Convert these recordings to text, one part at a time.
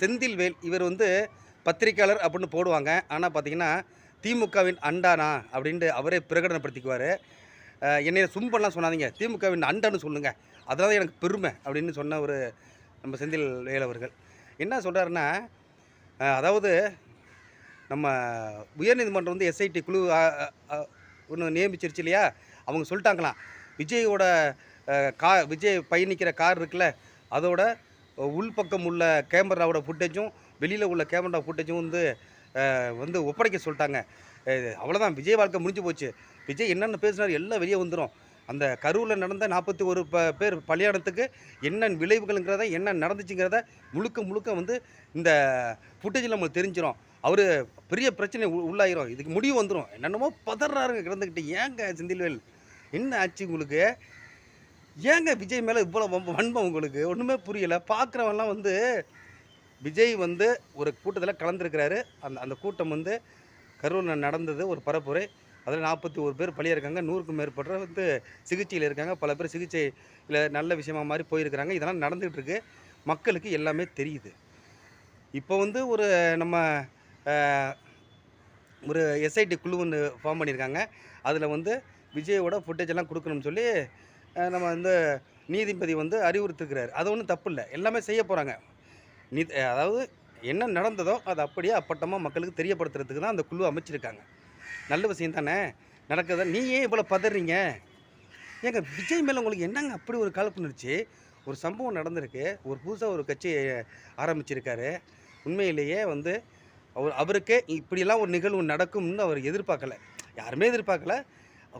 செந்தில்வேல் இவர் வந்து பத்திரிக்கையாளர் அப்படின்னு போடுவாங்க. ஆனால் பார்த்தீங்கன்னா திமுகவின் அண்டானா அப்படின்ட்டு அவரே பிரகடனப்படுத்திக்குவார். என்னைய சும்பெல்லாம் சொன்னாதீங்க. திமுகவின் அண்டான்னு சொல்லுங்கள் அதான் எனக்கு பெருமை அப்படின்னு சொன்ன ஒரு நம்ம செந்தில் வேல் அவர்கள். என்ன சொல்கிறாருன்னா அதாவது நம்ம உயர்நீதிமன்றம் வந்து எஸ்ஐடி குழு ஒன்று நியமிச்சிருச்சு இல்லையா? அவங்க சொல்லிட்டாங்களாம். விஜயோட கா விஜய் பயணிக்கிற கார் இருக்குல்ல அதோட உள்பக்கம் உள்ள கேமராவோட ஃபுட்டேஜும் வெளியில் உள்ள கேமரா ஃபுட்டேஜும் வந்து வந்து ஒப்படைக்க சொல்லிட்டாங்க. அவ்வளோதான் விஜய் வாழ்க்கை முடிஞ்சு போச்சு. விஜய் என்னென்ன பேசினார் எல்லாம் வெளியே வந்துடும் அந்த கரூரில் நடந்த நாற்பத்தி ஒரு ப பேர் பலியானத்துக்கு என்ன விளைவுகள்ங்கிறத என்ன நடந்துச்சுங்கிறத முழுக்க முழுக்க வந்து இந்த ஃபுட்டேஜில் நம்மளுக்கு தெரிஞ்சிடும் அவர் பெரிய பிரச்சனை உள்ளாயிரும். இதுக்கு முடிவு வந்துடும் என்னென்னமோ பதறாருங்க கிடந்துக்கிட்டு. ஏங்க செந்தில்வேல்? என்ன ஆச்சு உங்களுக்கு? ஏங்க விஜய் மேலே இவ்வளோ வம்ப- வன்மம் உங்களுக்கு? ஒன்றுமே புரியலை. பார்க்குறவன்லாம் வந்து விஜய் வந்து ஒரு கூட்டத்தில் கலந்துருக்கிறாரு. அந்த அந்த கூட்டம் வந்து கரூரில் நடந்தது ஒரு பரப்புரை. அதில் நாற்பத்தி ஒரு பேர் பலியாக இருக்காங்க. நூறுக்கும் மேற்பட்ட வந்து சிகிச்சையில் இருக்காங்க. பல பேர் சிகிச்சையில் நல்ல விஷயமா மாதிரி போயிருக்கிறாங்க. இதெல்லாம் நடந்துகிட்டு இருக்கு. மக்களுக்கு எல்லாமே தெரியுது. இப்போ வந்து ஒரு நம்ம ஒரு எஸ்ஐடி குழு ஒன்று ஃபார்ம் பண்ணியிருக்காங்க அதில் வந்து விஜயோட ஃபுட்டேஜ் எல்லாம் கொடுக்கணும்னு சொல்லி நம்ம வந்து நீதிபதி வந்து அறிவுறுத்திருக்கிறார் அது ஒன்றும் தப்பு இல்லை எல்லாமே செய்ய போகிறாங்க நீ அதாவது என்ன நடந்ததோ அது அப்படியே அப்பட்டமாக மக்களுக்கு தெரியப்படுத்துறதுக்கு தான் அந்த குழு அமைச்சிருக்காங்க. நல்ல விஷயம் தானே? நடக்குது. நீ ஏன் இவ்வளோ பதறீங்க. ஏங்க விஜய் மேலே உங்களுக்கு என்னங்க அப்படி ஒரு காழ்ப்புணர்ச்சி? ஒரு சம்பவம் நடந்திருக்கு. ஒரு புதுசாக ஒரு கட்சி ஆரம்பிச்சிருக்காரு. உண்மையிலேயே வந்து அவர் அவருக்கே இப்படியெல்லாம் ஒரு நிகழ்வு நடக்கும்னு அவர் எதிர்பார்க்கலை. யாருமே எதிர்பார்க்கல.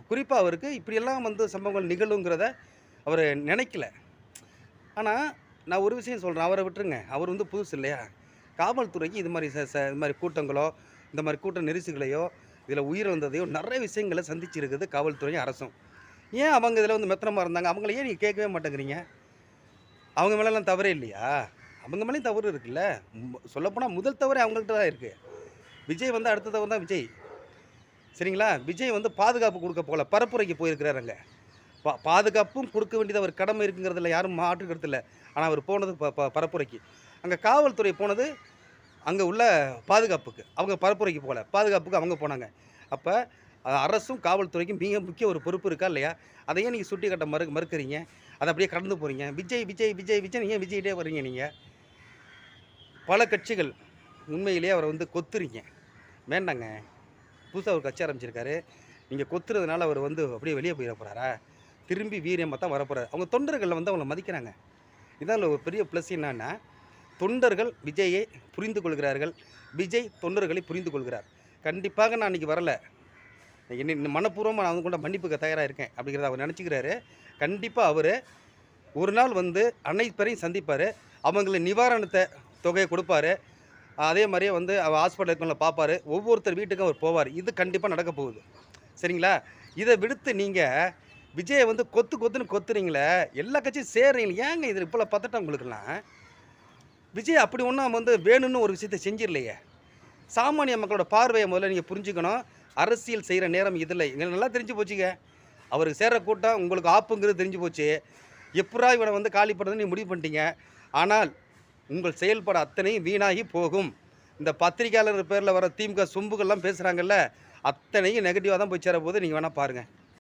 குறிப்பாக அவருக்கு இப்படியெல்லாம் வந்து சம்பவங்கள் நிகழுங்கிறத அவர் நினைக்கல. ஆனால் நான் ஒரு விஷயம் சொல்கிறேன் அவரை விட்டுருங்க. அவர் வந்து புதுசு இல்லையா? காவல்துறைக்கு இது மாதிரி ச- ச- இது மாதிரி கூட்டங்களோ இந்த மாதிரி கூட்ட நெரிசுகளையோ இதில் உயிரிழந்ததையோ நிறைய விஷயங்களை சந்திச்சிருக்குது காவல்துறையும் அரசும். ஏன் அவங்க இதில் வந்து மெத்தனமாக இருந்தாங்க? அவங்கள ஏன் நீங்கள் கேட்கவே மாட்டேங்கிறீங்க? அவங்க மேலெலாம் தவறே இல்லையா? அவங்க மேலேயும் தவறு இருக்குல்ல? மு- சொல்லப்போனால் முதல் தவறே அவங்கள்ட்ட தான் இருக்குது விஜய் வந்து அடுத்த தவறு தான் விஜய். சரிங்களா? விஜய் வந்து பாதுகாப்பு கொடுக்க போகல. பரப்புரைக்கு போயிருக்கிறாருங்க. பா பாதுகாப்பும் கொடுக்க வேண்டியது அவர் கடமை இருக்குங்கிறதுல யாரும் மாற்றுக்கிறது இல்லை. ஆனால் அவர் போனது ப ப- பரப்புரைக்கு. அங்கே காவல்துறை போனது அங்கே உள்ள பாதுகாப்புக்கு. அவங்க பரப்புரைக்கு போகல. பாதுகாப்புக்கு அவங்க போனாங்க. அப்போ அரசும் காவல்துறைக்கும் மிக முக்கிய ஒரு பொறுப்பு இருக்கா இல்லையா? அதையே நீங்கள் சுட்டி கட்ட மறு மறுக்கிறீங்க. அதை அப்படியே கடந்து போகிறீங்க விஜய் விஜய் விஜய் விஜய் ஏன் விஜய்கிட்டே வர்றீங்க நீங்கள் பல கட்சிகள் உண்மையிலேயே அவரை வந்து கொத்துறீங்க. வேண்டாங்க. புதுசாக ஒரு கட்சி ஆரம்பிச்சிருக்காரு. நீங்கள் கொத்துறதுனால அவர் வந்து அப்படியே வெளியே போயிட போகிறாரா திரும்பி வீரியமாக தான் வரப்போகிறார் அவங்க தொண்டர்களில் வந்து அவங்கள மதிக்கிறாங்க. இதான் ஒரு பெரிய ப்ளஸ் என்னன்னா தொண்டர்கள் விஜயை புரிந்து கொள்கிறார்கள். விஜய் தொண்டர்களை புரிந்து கொள்கிறார். கண்டிப்பாக நான் அன்றைக்கி வரலை. என்ன மனப்பூர்வமாக நான் வந்து கூட மன்னிப்புக்கு தயாராக இருக்கேன் அப்படிங்கிறத அவர் நினச்சிக்கிறாரு. கண்டிப்பாக அவர் ஒரு நாள் வந்து அனைத்து பேரையும் சந்திப்பார். அவங்களை நிவாரணத்தை தொகையை கொடுப்பாரு. அதே மாதிரியே வந்து அவர் ஹாஸ்பிட்டல் ஹாஸ்பிட்டலுக்குள்ள பார்ப்பார் ஒவ்வொருத்தர் வீட்டுக்கும் அவர் போவார். இது கண்டிப்பாக நடக்க போகுது. சரிங்களா? இதை விடுத்து நீங்கள் விஜயை வந்து கொத்து கொத்துன்னு கொத்துறீங்களே எல்லா கட்சியும் சேர்றீங்களே ஏங்க இது இப்போல பத்தட்டம் உங்களுக்குலாம் விஜய் அப்படி ஒன்றும் வந்து வேணும்னு ஒரு விஷயத்தை செஞ்சிடலையே. சாமானிய மக்களோட பார்வையை முதல்ல நீங்கள் புரிஞ்சுக்கணும். அரசியல் செய்கிற நேரம் இதில் எங்களுக்கு நல்லா தெரிஞ்சு போச்சுங்க. அவருக்கு சேர்கிற கூட்டம் உங்களுக்கு ஆப்புங்கிறது தெரிஞ்சு போச்சு. எப்படா இவனை வந்து காலி பண்ணுறதுன்னு நீ முடிவு பண்ணிட்டீங்க. ஆனால் உங்கள் செயல்பாடு அத்தனையும் வீணாகி போகும். இந்த பத்திரிகையாளர் பேரில் வர திமுக சொம்புகள்லாம் பேசுகிறாங்கல்ல அத்தனையும் நெகட்டிவாக தான் போய் சேர போது நீங்கள் வேணால் பாருங்கள்